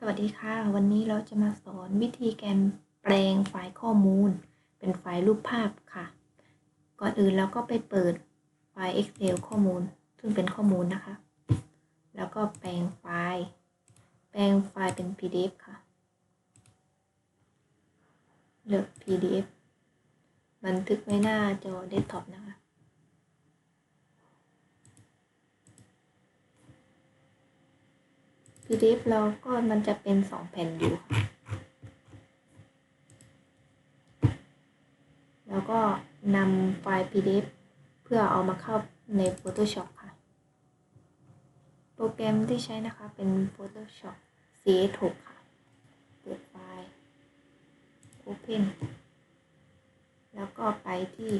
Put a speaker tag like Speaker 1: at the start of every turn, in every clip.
Speaker 1: สวัสดีค่ะ วันนี้เราจะมาสอนวิธีการแปลงไฟล์ข้อมูล เป็นไฟล์รูปภาพค่ะ ก่อนอื่นเราก็ไปเปิดไฟล์ Excel ข้อมูล ซึ่งเป็นข้อมูลนะคะ แล้วก็แปลงไฟล์ แปลงไฟล์เป็น PDF ค่ะ เลือก PDF บันทึกไว้หน้าจอเดสก์ท็อปนะคะ PDF เราก็มันจะเป็นสองแผ่นอยู่ แล้วก็นำไฟล์ PDF เพื่อเอามาเข้าใน Photoshop ค่ะ โปรแกรมที่ใช้นะคะเป็น Photoshop CS6 ค่ะ เปิดไฟล์ Open แล้วก็ไปที่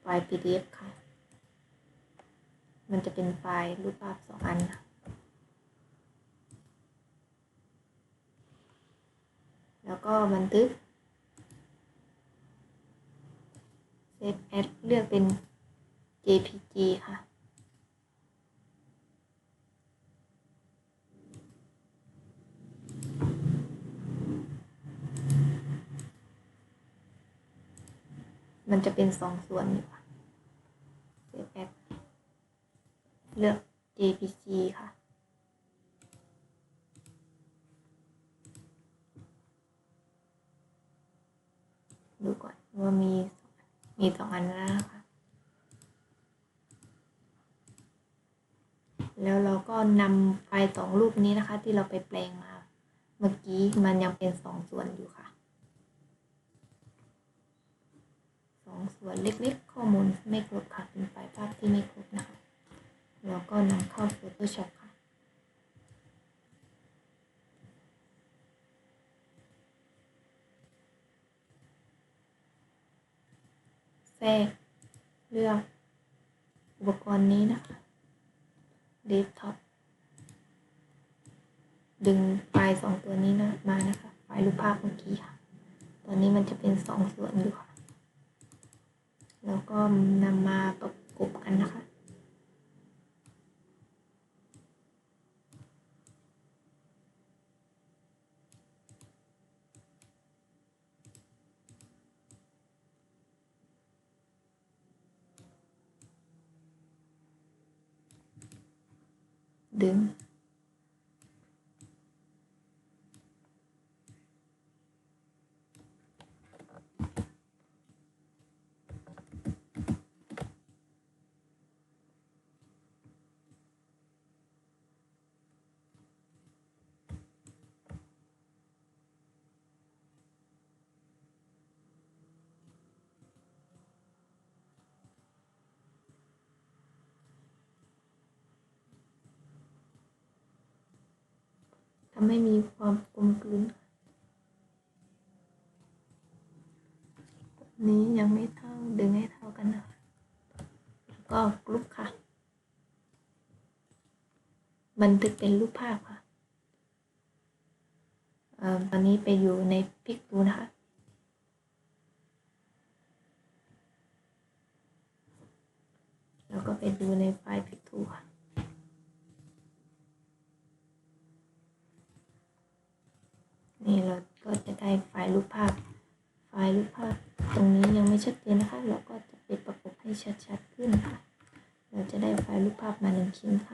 Speaker 1: ไฟล์ PDF ค่ะ มันจะเป็นไฟล์รูปภาพสองอันค่ะ แล้วก็บันทึก Save as เลือกเป็น JPG ค่ะ มันจะเป็นสองส่วนอยู่ค่ะ Save as เลือก JPG ค่ะ ดูก่อนว่ามีมีสองอันแล้วนะคะ แล้วเราก็นำไฟล์สองรูปนี้นะคะ ที่เราไปแปลงมาเมื่อกี้มันยังเป็นสองส่วนอยู่ค่ะสองส่วนเล็กๆ ข้อมูลไม่ครบค่ะเป็นไฟล์ภาพที่ไม่ครบนะคะ แล้วก็นำเข้า Photoshop ค่ะ แทรกเลือกอุปกรณ์นี้นะคะเดสก์ท็อปดึงไฟล์สองตัวนี้นะมานะคะ ไฟล์รูปภาพเมื่อกี้ค่ะ ตอนนี้มันจะเป็นสองส่วนอยู่ค่ะ แล้วก็นำมาประกบกันนะคะ ดึ ทำให้มีความกลมกลืนนี้ยังไม่เท่าดึงให้เท่ากันนะคะแล้วก็กรุ๊ปค่ะ บันทึกเป็นรูปภาพค่ะอ่อตอนนี้ไปอยู่ในพิกตูนะคะแล้วก็ไปดูในไฟล์พิกทูค่ะ นี่เราก็จะได้ไฟล์รูปภาพ ไฟล์รูปภาพ ตรงนี้ยังไม่ชัดเจนนะคะ เราก็จะไปประกบให้ชัดๆขึ้นค่ะ เราจะได้ไฟล์รูปภาพมาหนึ่งชิ้นค่ะ